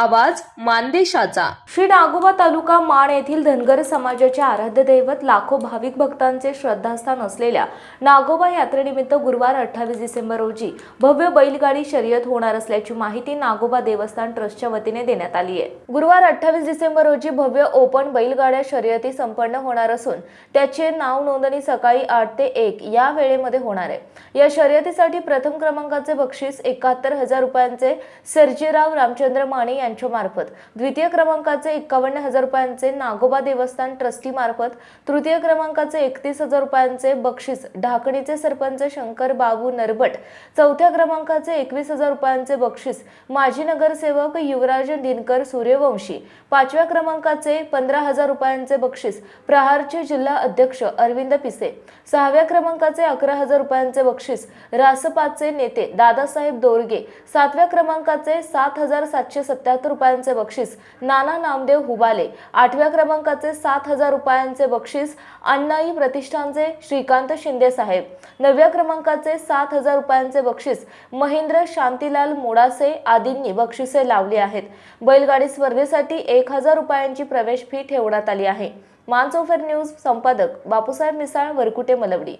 आवाज मानदेशाचा. श्री नागोबा तालुका माण येथील धनगर समाजाचे आराध्य दैवत लाखो भाविक भक्तांचे श्रद्धास्थान असलेल्या नागोबा यात्रेनिमित्त गुरुवार अठ्ठावीस डिसेंबर रोजी भव्य बैलगाडी शर्यत होणार असल्याची माहिती नागोबा देवस्थान ट्रस्टच्या वतीने देण्यात आली आहे. गुरुवार अठ्ठावीस डिसेंबर रोजी भव्य ओपन बैलगाड्या शर्यती संपन्न होणार असून त्याचे नाव नोंदणी सकाळी आठ ते एक या वेळेमध्ये होणार आहे. या शर्यतीसाठी प्रथम क्रमांकाचे बक्षीस एकाहत्तर हजार रुपयांचे सर्जेराव रामचंद्र माने यांनी यांच्यामार्फत. द्वितीय क्रमांकाचे एक्कावन्न हजार रुपयांचे नागोबा देवस्थान ट्रस्टीमार्फत तृतीय क्रमांकाचे एकतीस हजार रुपयांचे बक्षीस ढाकणीचे सरपंच शंकर बाबू नरबट चौथ्या क्रमांकाचे एकवीस हजार रुपयांचे बक्षीस माजी नगरसेवक युवराज दिनकर सूर्यवंशी पाचव्या क्रमांकाचे पंधरा हजार रुपयांचे बक्षीस प्रहारचे जिल्हा अध्यक्ष अरविंद पिसे सहाव्या क्रमांकाचे अकरा हजार रुपयांचे बक्षीस रासपाचे नेते दादासाहेब दोरगे सातव्या क्रमांकाचे सात हजार सातशे सत्याहत्तर रुपयांचे बक्षीस नाना नामदेव हुबाले. आठव्या क्रमांकाचे सात हजार रुपयांचे बक्षीस अण्णाई प्रतिष्ठानचे श्रीकांत शिंदे साहेब. नवव्या क्रमांकाचे सात हजार रुपयांचे बक्षीस महेंद्र शांतीलाल मोडासे आदींनी बक्षिसे लावली आहेत. बैलगाडी स्पर्धेसाठी एक हजार रुपयांची प्रवेश फी ठेवण्यात आली आहे. मानसोफर न्यूज संपादक बापूसाहेब मिसाळ वरकुटे मलवडी.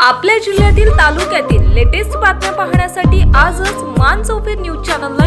आपल्या जिल्ह्यातील तालुक्यातील लेटेस्ट बातम्या पाहण्यासाठी आजच मान चौफेर न्यूज चॅनलला